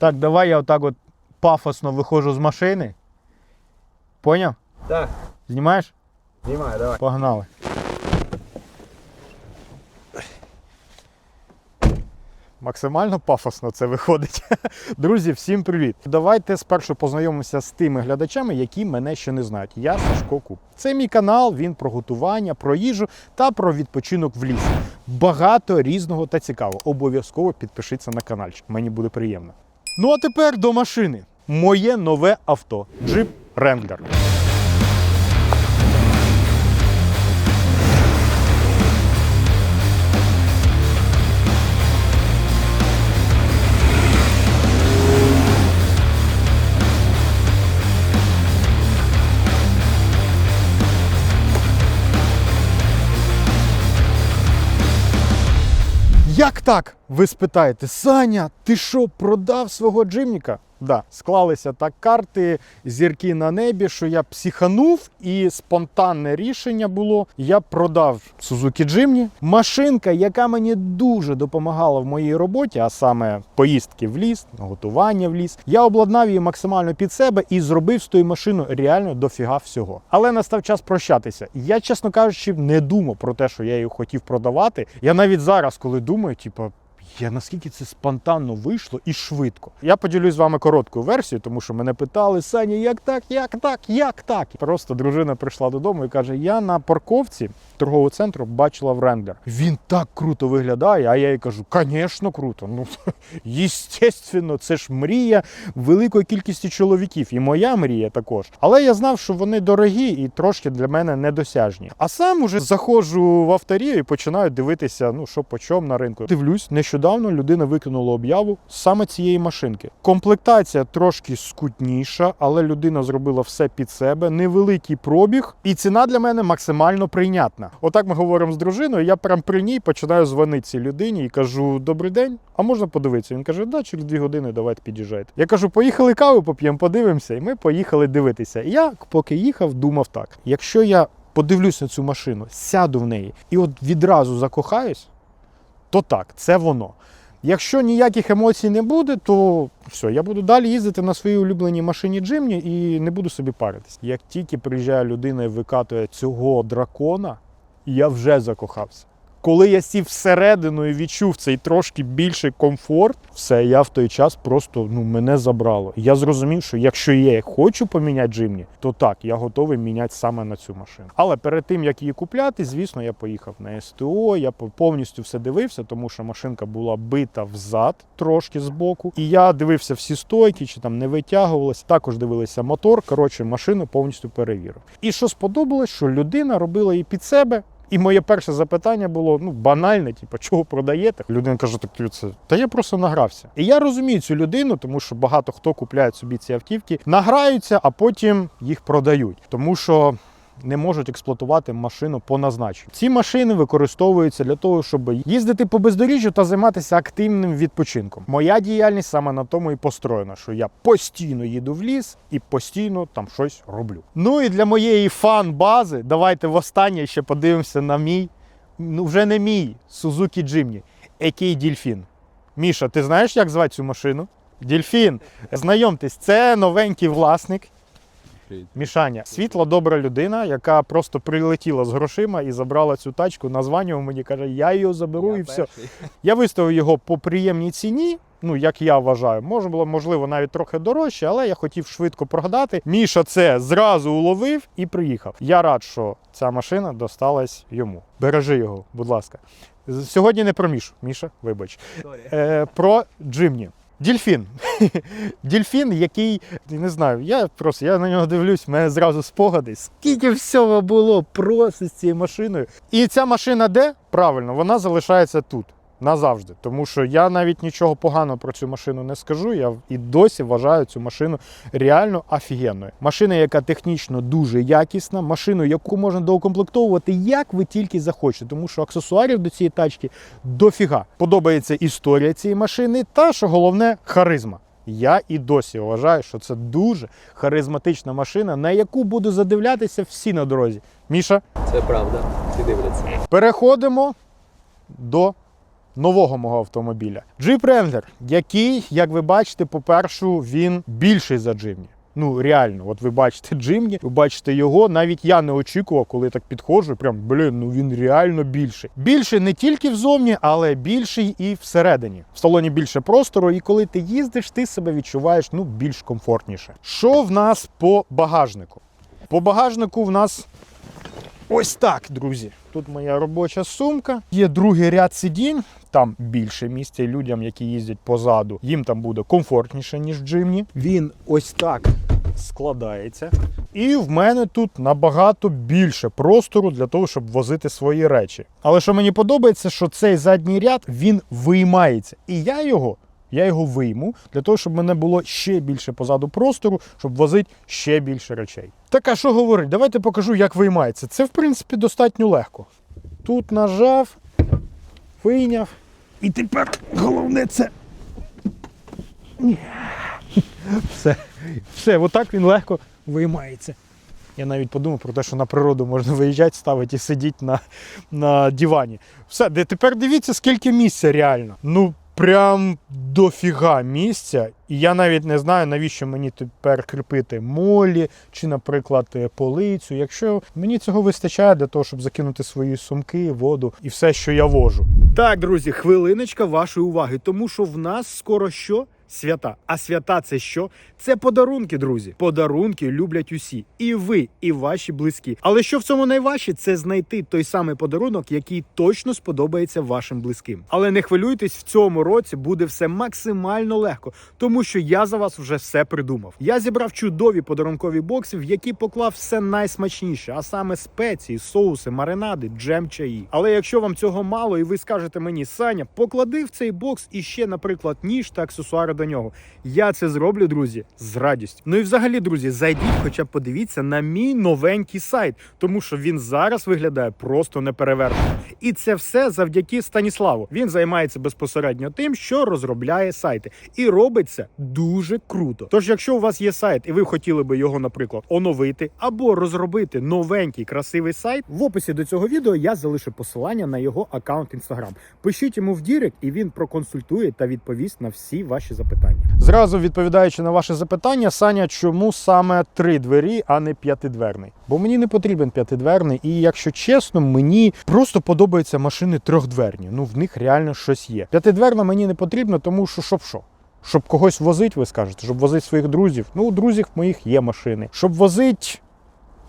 Так, давай я отак от пафосно виходжу з машини. Поняв? Так, Знімаєш? знімай, давай. Погнали. Максимально пафосно це виходить. Друзі, всім привіт! Давайте спершу познайомимося з тими глядачами, які мене ще не знають. Я Сашко Куб. Це мій канал, він про готування, про їжу та про відпочинок в лісі. Багато різного та цікавого. Обов'язково підпишіться на каналчик. Мені буде приємно. Ну а тепер до машини. Моє нове авто Jeep Wrangler. Як так? Ви спитаєте, Саня, ти що, продав свого джимніка? Да, склалися так карти, зірки на небі, що я психанув, і спонтанне рішення було: я продав Suzuki Jimny. Машинка, яка мені дуже допомагала в моїй роботі, а саме поїздки в ліс, готування в ліс. Я обладнав її максимально під себе і зробив з тої машини реально дофіга всього. Але настав час прощатися. Я, чесно кажучи, не думав про те, що я її хотів продавати. Я навіть зараз, коли думаю, типу. Я наскільки це спонтанно вийшло і швидко. Я поділюсь з вами короткою версією, тому що мене питали Саня, як так, як так, як так. Просто дружина прийшла додому і каже: Я на парковці торгового центру бачила Wrangler. Він так круто виглядає. А я їй кажу, звісно, круто. Ну естественно, це ж мрія великої кількості чоловіків, і моя мрія також. Але я знав, що вони дорогі і трошки для мене недосяжні. А сам уже заходжу в авторію і починаю дивитися, ну що по чому на ринку. Дивлюсь, нещодавно людина викинула об'яву саме цієї машинки. Комплектація трошки скутніша, але людина зробила все під себе. Невеликий пробіг, і ціна для мене максимально прийнятна. Отак ми говоримо з дружиною. Я прям при ній починаю дзвонити цій людині і кажу: Добрий день, а можна подивитися? Він каже: Да, через дві години давайте під'їжджайте. Я кажу, поїхали каву поп'ємо, подивимося. І ми поїхали дивитися. І я, поки їхав, думав так: якщо я подивлюсь на цю машину, сяду в неї і от відразу закохаюсь, то так, це воно. Якщо ніяких емоцій не буде, то все, я буду далі їздити на своїй улюбленій машині Джимні і не буду собі паритись. Як тільки приїжджає людина і викатує цього дракона, я вже закохався. Коли я сів всередину і відчув цей трошки більший комфорт, все, я в той час просто ну, мене забрало. Я зрозумів, що якщо я хочу поміняти Джимні, то так, я готовий міняти саме на цю машину. Але перед тим як її купляти, звісно, я поїхав на СТО, я повністю все дивився, тому що машинка була бита взад трошки збоку. І я дивився всі стойки, чи там не витягувалася. Також дивилися мотор. Коротше, машину повністю перевірив. І що сподобалось, що людина робила її під себе. І моє перше запитання було ну банальне, типу, чого продаєте? Людина каже, так це та я просто награвся. І я розумію цю людину, тому що багато хто купляє собі ці автівки, награються, а потім їх продають, тому що. Не можуть експлуатувати машину по назначенню. Ці машини використовуються для того, щоб їздити по бездоріжжю та займатися активним відпочинком. Моя діяльність саме на тому і построєна, що я постійно їду в ліс і постійно там щось роблю. Ну і для моєї фан-бази давайте востаннє ще подивимося на мій, ну вже не мій Suzuki Jimny, який Дільфін. Міша, ти знаєш, як звати цю машину? Дільфін. Знайомтесь, це новенький власник. Привіт. Мішаня, світла добра людина, яка просто прилетіла з грошима і забрала цю тачку, названював мені, каже, я її заберу і все. Я виставив його по приємній ціні. Ну, як я вважаю, може було можливо навіть трохи дорожче, але я хотів швидко продати. Міша це зразу уловив і приїхав. Я рад, що ця машина досталась йому. Бережи його, будь ласка. Сьогодні не про Мішу. Міша, вибач. Е, про Джимні. Дільфін. Дільфін, який, не знаю, я просто я на нього дивлюсь, в мене зразу спогади. Скільки всього було просто з цією машиною. І ця машина де? Правильно, вона залишається тут. Назавжди, тому що я навіть нічого поганого про цю машину не скажу. Я і досі вважаю цю машину реально офігенною. Машина, яка технічно дуже якісна, машину, яку можна доукомплектовувати, як ви тільки захочете, тому що аксесуарів до цієї тачки дофіга. Подобається історія цієї машини, та що головне харизма. Я і досі вважаю, що це дуже харизматична машина, на яку буду задивлятися всі на дорозі. Міша, Це правда. Всі дивляться. переходимо до нового мого автомобіля. Jeep Wrangler, який, як ви бачите, по-перше, він більший за Джимні. Ну, реально, от ви бачите Джимні, ви бачите його. Навіть я не очікував, коли так підходжу. Прям блін, ну він реально більший. Більший не тільки взовні, але більший і всередині. В салоні більше простору, і коли ти їздиш, ти себе відчуваєш ну більш комфортніше. Що в нас по багажнику? По багажнику в нас ось так, друзі. Тут моя робоча сумка. Є другий ряд сидінь. Там більше місця людям, які їздять позаду. Їм там буде комфортніше, ніж в джимні. Він ось так складається. І в мене тут набагато більше простору для того, щоб возити свої речі. Але що мені подобається, що цей задній ряд він виймається. І я його. Я його вийму для того, щоб мене було ще більше позаду простору, щоб возити ще більше речей. Так а що говорить? Давайте покажу, як виймається. Це, в принципі, достатньо легко. Тут нажав, вийняв. І тепер головне це. Все. Все, отак він легко виймається. Я навіть подумав про те, що на природу можна виїжджати, ставити і сидіти на, на дивані. Все, тепер дивіться, скільки місця реально. Ну, прям дофіга місця. І я навіть не знаю, навіщо мені тепер кріпити молі чи, наприклад, е, полицю. Якщо мені цього вистачає для того, щоб закинути свої сумки, воду і все, що я вожу. Так, друзі, хвилиночка вашої уваги, тому що в нас скоро що? Свята. А свята це що? Це подарунки, друзі. Подарунки люблять усі. І ви, і ваші близькі. Але що в цьому найважче, це знайти той самий подарунок, який точно сподобається вашим близьким. Але не хвилюйтесь, в цьому році буде все максимально легко, тому що я за вас вже все придумав. Я зібрав чудові подарункові бокси, в які поклав все найсмачніше, а саме спеції, соуси, маринади, джем чаї. Але якщо вам цього мало, і ви скажете мені, Саня, поклади в цей бокс іще, наприклад, ніж та аксесуари до нього. Я це зроблю, друзі, з радістю. Ну і взагалі, друзі, зайдіть, хоча б подивіться на мій новенький сайт, тому що він зараз виглядає просто неперевершено. І це все завдяки Станіславу. Він займається безпосередньо тим, що розробляє сайти, і робить це дуже круто. Тож, якщо у вас є сайт, і ви хотіли би його, наприклад, оновити або розробити новенький красивий сайт, в описі до цього відео я залишу посилання на його аккаунт Instagram. Пишіть йому в Дірект, і він проконсультує та відповість на всі ваші запитання. Зразу відповідаючи на ваше запитання, Саня, чому саме три двері, а не п'ятидверний? Бо мені не потрібен п'ятидверний, і якщо чесно, мені просто подобаються машини трьохдверні. Ну в них реально щось є. П'ятидверна мені не потрібно, тому що щоб що? Щоб когось возить, ви скажете, щоб возити своїх друзів. Ну, у друзів моїх є машини. Щоб возити.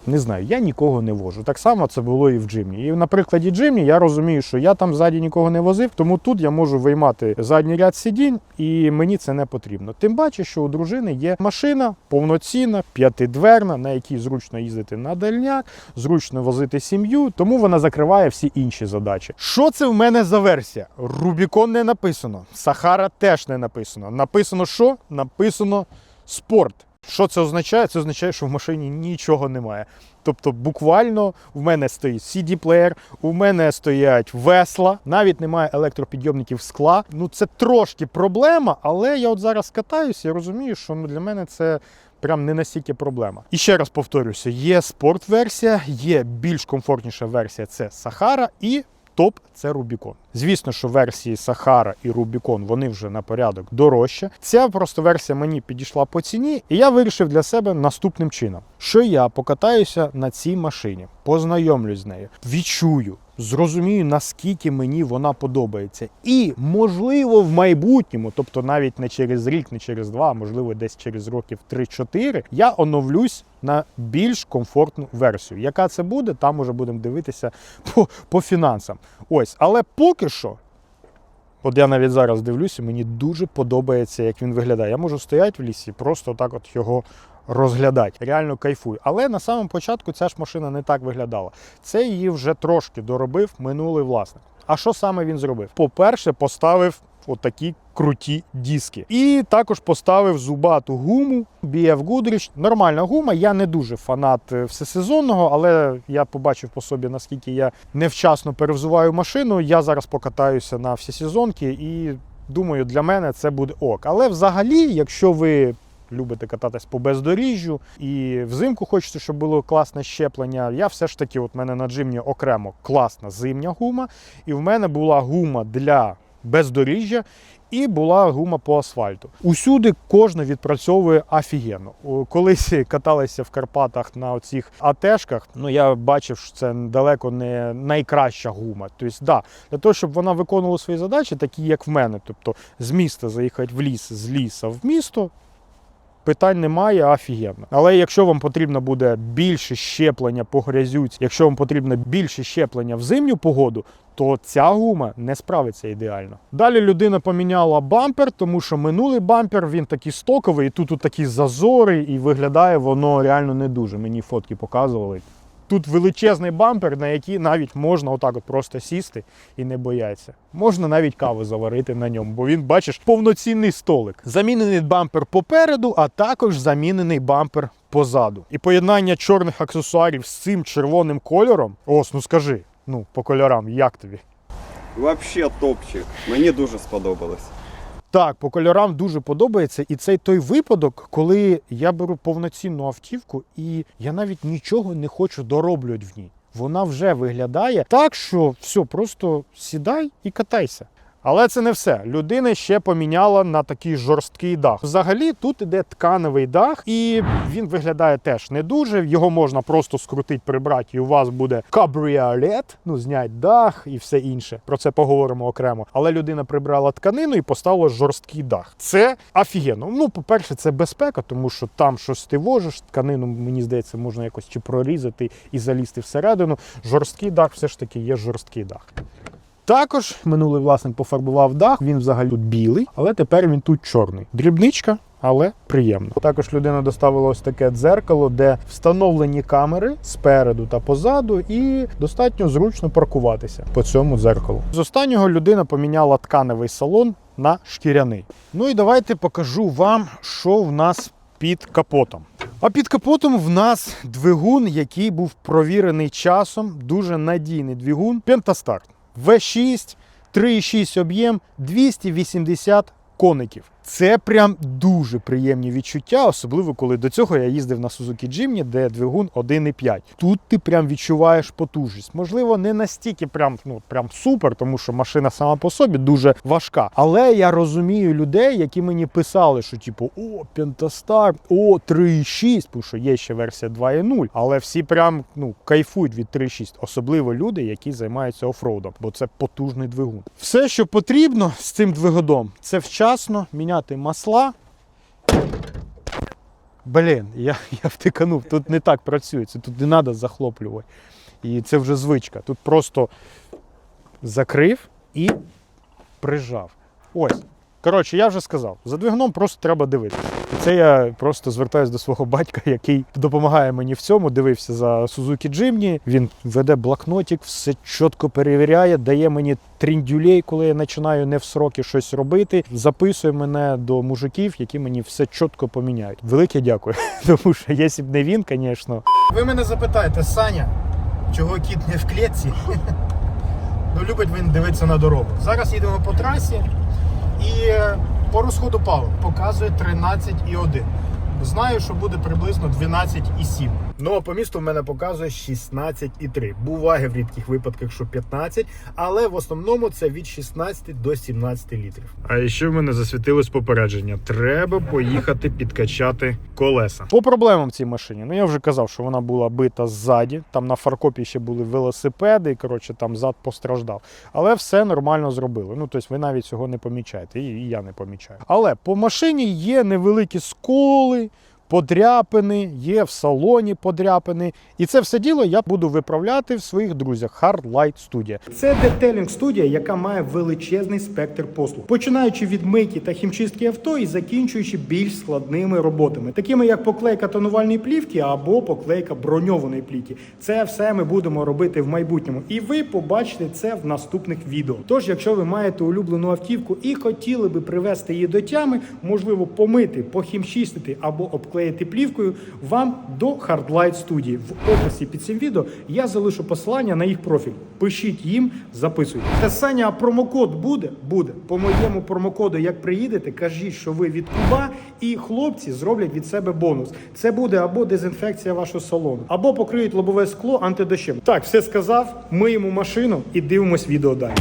Не знаю, я нікого не вожу. Так само це було і в Джимні. І на прикладі Джимні я розумію, що я там ззаді нікого не возив, тому тут я можу виймати задній ряд сидінь, і мені це не потрібно. Тим паче, що у дружини є машина повноцінна, п'ятидверна, на якій зручно їздити на дальняк, зручно возити сім'ю, тому вона закриває всі інші задачі. Що це в мене за версія? Рубікон не написано, Сахара теж не написано. Написано що? Написано спорт. Що це означає? Це означає, що в машині нічого немає. Тобто, буквально в мене стоїть CD-плеєр, у мене стоять весла, навіть немає електропідйомників скла. Ну це трошки проблема, але я от зараз катаюся і розумію, що ну, для мене це. Прям не настільки проблема. І ще раз повторюся: є спорт-версія, є більш комфортніша версія це Сахара, і топ це Рубікон. Звісно, що версії Сахара і Рубікон вони вже на порядок дорожче. Ця просто версія мені підійшла по ціні, і я вирішив для себе наступним чином: що я покатаюся на цій машині, познайомлюсь з нею, відчую. Зрозумію, наскільки мені вона подобається. І, можливо, в майбутньому, тобто навіть не через рік, не через два, а можливо, десь через років 3-4, я оновлюсь на більш комфортну версію. Яка це буде, там уже будемо дивитися по, по фінансам. Ось, але поки що. От я навіть зараз дивлюся, мені дуже подобається, як він виглядає. Я можу стояти в лісі, просто так от його розглядати. Реально кайфую. Але на самому початку ця ж машина не так виглядала. Це її вже трошки доробив минулий власник. А що саме він зробив? По-перше, поставив отакі круті диски. І також поставив зубату гуму BF Goodrich. Нормальна гума. Я не дуже фанат е, всесезонного, але я побачив по собі, наскільки я невчасно перевзуваю машину. Я зараз покатаюся на всесезонки і думаю, для мене це буде ок. Але взагалі, якщо ви любите кататись по бездоріжжю і взимку хочете, щоб було класне щеплення. Я все ж таки, от мене на джимні окремо класна зимня гума, і в мене була гума для бездоріжжя. І була гума по асфальту. Усюди кожна відпрацьовує офігенно. Колись каталися в Карпатах на оцих АТшках. Ну я бачив, що це далеко не найкраща гума. Тобто, да, для того, щоб вона виконувала свої задачі, такі як в мене. Тобто з міста заїхати в ліс, з ліса в місто, Питань немає, офігенно. Але якщо вам потрібно буде більше щеплення по грязюці, якщо вам потрібно більше щеплення в зимню погоду, то ця гума не справиться ідеально. Далі людина поміняла бампер, тому що минулий бампер він такий стоковий, і тут, тут такі зазори, і виглядає воно реально не дуже. Мені фотки показували. Тут величезний бампер, на який навіть можна отак от просто сісти і не боятися. Можна навіть каву заварити на ньому, бо він, бачиш, повноцінний столик. Замінений бампер попереду, а також замінений бампер позаду. І поєднання чорних аксесуарів з цим червоним кольором. Ось, ну скажи, ну по кольорам, як тобі? Вообще топчик. Мені дуже сподобалось. Так, по кольорам дуже подобається. І цей той випадок, коли я беру повноцінну автівку і я навіть нічого не хочу дороблювати в ній. Вона вже виглядає так, що все, просто сідай і катайся. Але це не все. Людина ще поміняла на такий жорсткий дах. Взагалі тут іде тканевий дах, і він виглядає теж не дуже. Його можна просто скрутити, прибрати, і у вас буде кабріолет, ну знять дах і все інше. Про це поговоримо окремо. Але людина прибрала тканину і поставила жорсткий дах. Це офігенно. Ну, по-перше, це безпека, тому що там щось ти вожиш, тканину, мені здається, можна якось чи прорізати і залізти всередину. Жорсткий дах все ж таки є жорсткий дах. Також минулий власник пофарбував дах. Він взагалі тут білий, але тепер він тут чорний. Дрібничка. Але приємно. Також людина доставила ось таке дзеркало, де встановлені камери спереду та позаду, і достатньо зручно паркуватися по цьому дзеркалу. З останнього людина поміняла тканевий салон на шкіряний. Ну і давайте покажу вам, що в нас під капотом. А під капотом в нас двигун, який був провірений часом, дуже надійний двигун Pentastar. V6, 3,6 об'єм, 280 коників. Це прям дуже приємні відчуття, особливо коли до цього я їздив на Suzuki Jimny, де двигун 1,5. Тут ти прям відчуваєш потужність. Можливо, не настільки прям, ну, прям супер, тому що машина сама по собі дуже важка. Але я розумію людей, які мені писали, що типу, о, Pentastar, о, 3,6, тому що є ще версія 2,0. Але всі прям ну, кайфують від 3,6, особливо люди, які займаються офроудом, бо це потужний двигун. Все, що потрібно з цим двигуном, це вчасно міняти масла. Блін, я, я втиканув, тут не так працює, це тут не треба захлоплювати. І це вже звичка. Тут просто закрив і прижав. Ось. Коротше, я вже сказав, за двигуном просто треба дивитися. Це я просто звертаюся до свого батька, який допомагає мені в цьому. Дивився за Suzuki Jimny. Він веде блокнотик, все чітко перевіряє, дає мені тріндюлей, коли я починаю не в сроки щось робити. Записує мене до мужиків, які мені все чітко поміняють. Велике дякую. Тому що якщо б не він, звісно. Ви мене запитаєте, Саня, чого кіт не в клітці? ну, любить він дивитися на дорогу. Зараз їдемо по трасі. І е, по розходу палив показує 13,1. Знаю, що буде приблизно 12,7. Ну а по місту в мене показує 16,3. Буває в рідких випадках, що 15, але в основному це від 16 до 17 літрів. А ще в мене засвітилось попередження: треба поїхати підкачати колеса. По проблемам цій машині. Ну я вже казав, що вона була бита ззаді. Там на фаркопі ще були велосипеди, і коротше там зад постраждав. Але все нормально зробили. Ну тобто ви навіть цього не помічаєте, і я не помічаю. Але по машині є невеликі сколи. Подряпини, є в салоні подряпини. І це все діло я буду виправляти в своїх друзях Hard Light Studio. Це детелінг студія, яка має величезний спектр послуг, починаючи від мийки та хімчистки авто і закінчуючи більш складними роботами, такими як поклейка тонувальної плівки або поклейка броньованої плівки. Це все ми будемо робити в майбутньому, і ви побачите це в наступних відео. Тож, якщо ви маєте улюблену автівку і хотіли би привести її до тями, можливо, помити, похімчистити або обклеїти плівкою, вам до Hardlight студії. В описі під цим відео я залишу посилання на їх профіль. Пишіть їм, записуйте. Та Саня, а промокод буде? Буде. По моєму промокоду, як приїдете, кажіть, що ви від Куба, і хлопці зроблять від себе бонус. Це буде або дезінфекція вашого салону, або покриють лобове скло антидощем. Так, все сказав. Миємо машину і дивимось відео далі.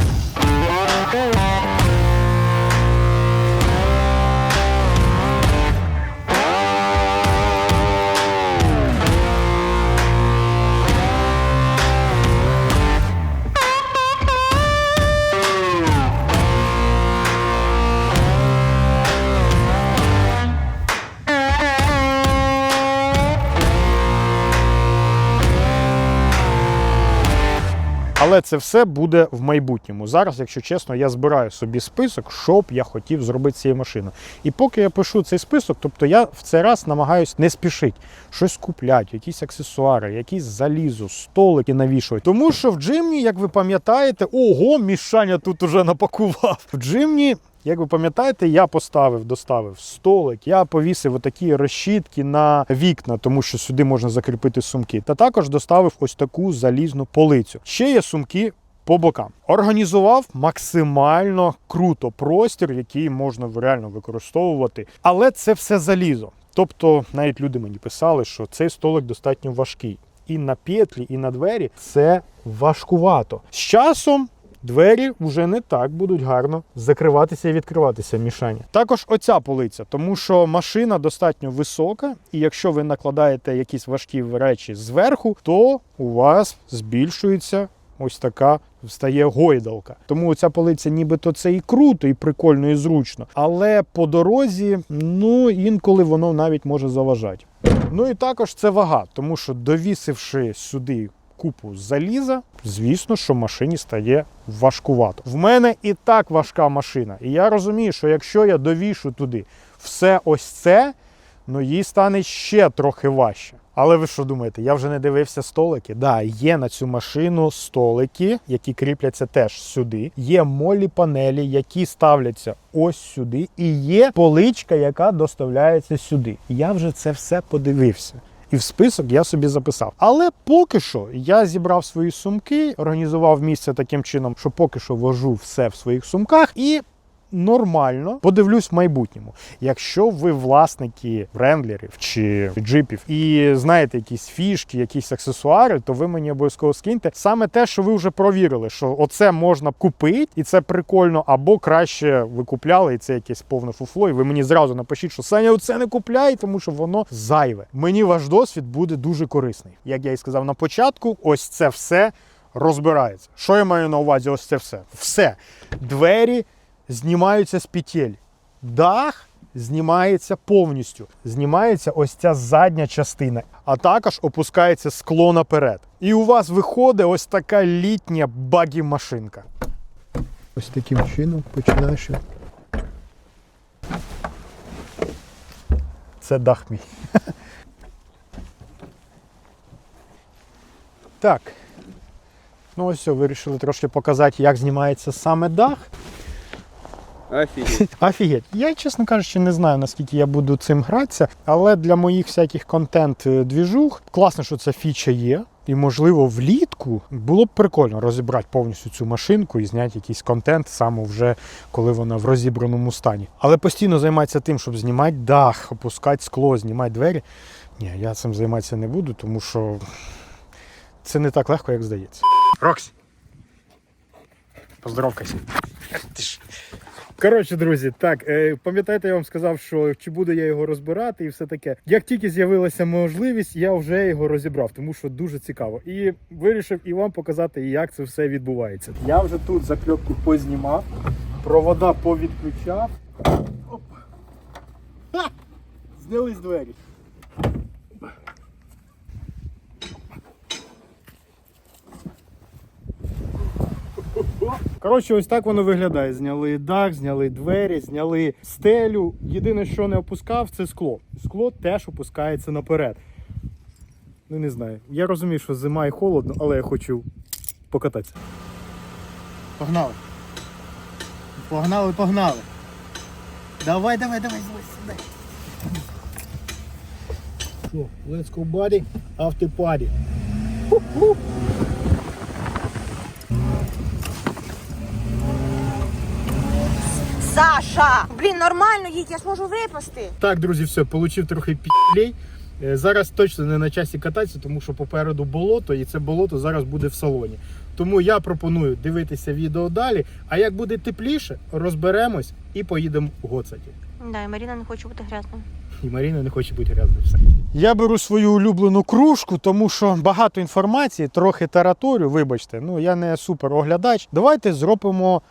Але це все буде в майбутньому. Зараз, якщо чесно, я збираю собі список, що б я хотів зробити з цією машиною. І поки я пишу цей список, тобто я в цей раз намагаюся не спішити, щось купляти, якісь аксесуари, якісь залізо, столики навішувати. Тому що в джимні, як ви пам'ятаєте, ого, мішання тут уже напакував. В джимні. Як ви пам'ятаєте, я поставив, доставив столик, я повісив отакі розщітки на вікна, тому що сюди можна закріпити сумки. Та також доставив ось таку залізну полицю. Ще є сумки по бокам. Організував максимально круто простір, який можна реально використовувати. Але це все залізо. Тобто, навіть люди мені писали, що цей столик достатньо важкий. І на петлі, і на двері це важкувато. З часом двері вже не так будуть гарно закриватися і відкриватися мішання. Також оця полиця, тому що машина достатньо висока, і якщо ви накладаєте якісь важкі речі зверху, то у вас збільшується ось така стає гойдалка. Тому ця полиця нібито це і круто, і прикольно, і зручно. Але по дорозі, ну інколи воно навіть може заважати. Ну і також це вага, тому що довісивши сюди купу заліза, звісно, що машині стає важкувато. В мене і так важка машина. І я розумію, що якщо я довішу туди все ось це, ну їй стане ще трохи важче. Але ви що думаєте, я вже не дивився столики? Да, є на цю машину столики, які кріпляться теж сюди. Є молі панелі, які ставляться ось сюди, і є поличка, яка доставляється сюди. Я вже це все подивився. І в список я собі записав. Але поки що я зібрав свої сумки, організував місце таким чином, що поки що вожу все в своїх сумках і. Нормально подивлюсь в майбутньому. Якщо ви власники рендлерів чи джипів і знаєте якісь фішки, якісь аксесуари, то ви мені обов'язково скиньте саме те, що ви вже провірили, що оце можна купити, і це прикольно, або краще ви купляли, і це якесь повне фуфло. І ви мені зразу напишіть, що Саня, оце не купляй, тому що воно зайве. Мені ваш досвід буде дуже корисний. Як я і сказав на початку, ось це все розбирається. Що я маю на увазі? Ось це все. Все. Двері знімаються з петель. Дах знімається повністю. Знімається ось ця задня частина, а також опускається скло наперед. І у вас виходить ось така літня багі-машинка. Ось таким чином починаєш. Це дах мій. Так. Ну ось все, вирішили трошки показати, як знімається саме дах. Офигеть. Офігеть. Я, чесно кажучи, не знаю, наскільки я буду цим гратися, але для моїх всяких контент-двіжух класно, що ця фіча є. І, можливо, влітку було б прикольно розібрати повністю цю машинку і зняти якийсь контент саме вже коли вона в розібраному стані. Але постійно займатися тим, щоб знімати дах, опускати скло, знімати двері. Ні, я цим займатися не буду, тому що це не так легко, як здається. Роксі! Поздоровкайся. Коротше, друзі, так е, пам'ятаєте, я вам сказав, що чи буду я його розбирати і все таке. Як тільки з'явилася можливість, я вже його розібрав, тому що дуже цікаво. І вирішив і вам показати, як це все відбувається. Я вже тут закльопку познімав, провода повідключав. Оп. Ха! Знялись двері. Коротше, ось так воно виглядає. Зняли дах, зняли двері, зняли стелю. Єдине, що не опускав, це скло. Скло теж опускається наперед. Ну, не знаю. Я розумію, що зима і холодно, але я хочу покататися. Погнали. Погнали, погнали. Давай, давай, давай, давай, сюди. Let's go, buddy. After party. Саша! Блін, нормально їдь, я ж можу випасти. Так, друзі, все, получив трохи пілей. Зараз точно не на часі кататися, тому що попереду болото, і це болото зараз буде в салоні. Тому я пропоную дивитися відео далі. А як буде тепліше, розберемось і поїдемо в гоцаті. Да, і Маріна не хоче бути грязною. І Маріна не хоче бути грязною. Все. Я беру свою улюблену кружку, тому що багато інформації, трохи тараторю, вибачте, ну я не супер оглядач. Давайте зробимо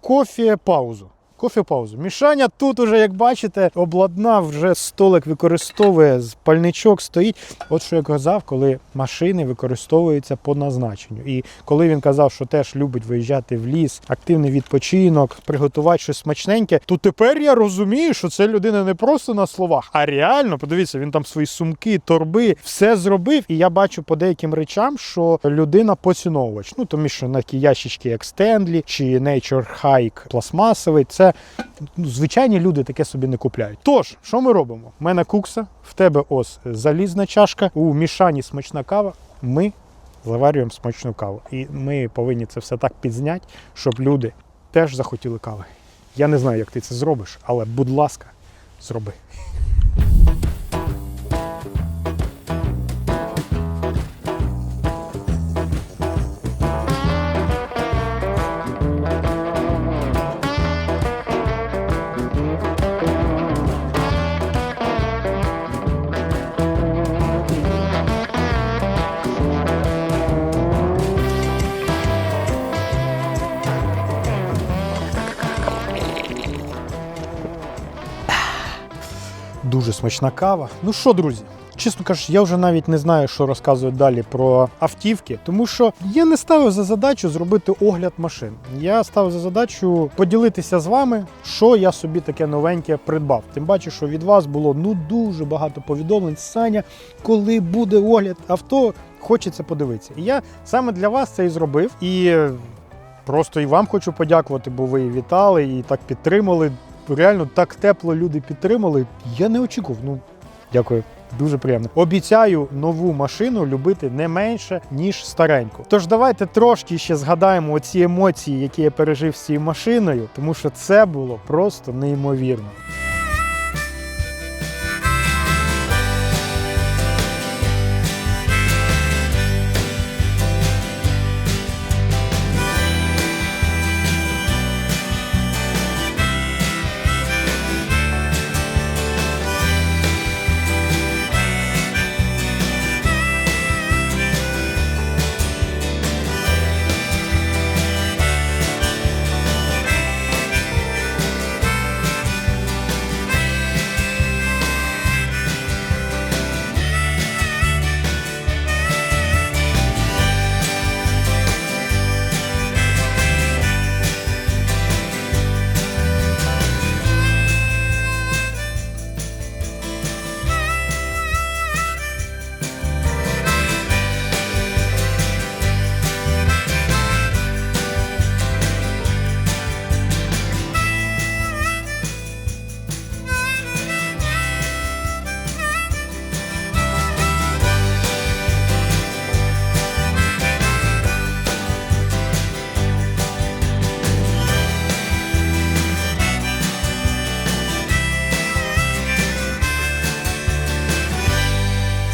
кофе паузу. Кофе паузу. Мішаня тут уже, як бачите, обладнав вже столик використовує пальничок стоїть. От що я казав, коли машини використовуються по назначенню. І коли він казав, що теж любить виїжджати в ліс, активний відпочинок, приготувати щось смачненьке, то тепер я розумію, що це людина не просто на словах, а реально, подивіться, він там свої сумки, торби, все зробив. І я бачу по деяким речам, що людина поціновувач. Ну тому що на такі ящички, як Стенлі чи Nature Hike пластмасовий, це ну, звичайні люди таке собі не купляють. Тож, що ми робимо? У мене кукса, в тебе ось залізна чашка, у мішані смачна кава. Ми заварюємо смачну каву. І ми повинні це все так підзняти, щоб люди теж захотіли кави. Я не знаю, як ти це зробиш, але будь ласка, зроби. Смачна кава. Ну що, друзі? Чесно кажучи, я вже навіть не знаю, що розказувати далі про автівки, тому що я не ставив за задачу зробити огляд машин. Я ставив за задачу поділитися з вами, що я собі таке новеньке придбав. Тим паче, що від вас було ну дуже багато повідомлень. Саня, коли буде огляд авто, хочеться подивитися. І я саме для вас це і зробив. І просто і вам хочу подякувати, бо ви вітали і так підтримали. Реально так тепло люди підтримали. Я не очікував. Ну, дякую. Дуже приємно. Обіцяю нову машину любити не менше, ніж стареньку. Тож давайте трошки ще згадаємо оці емоції, які я пережив з цією машиною, тому що це було просто неймовірно.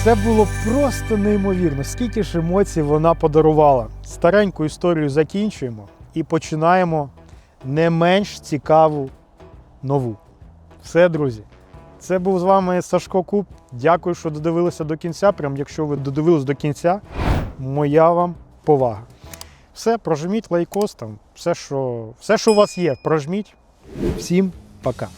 Це було просто неймовірно. Скільки ж емоцій вона подарувала. Стареньку історію закінчуємо і починаємо не менш цікаву нову. Все, друзі. Це був з вами Сашко Куб. Дякую, що додивилися до кінця. Прям якщо ви додивились до кінця, моя вам повага. Все, прожміть лайкос там, все, що, все, що у вас є, прожміть. Всім пока.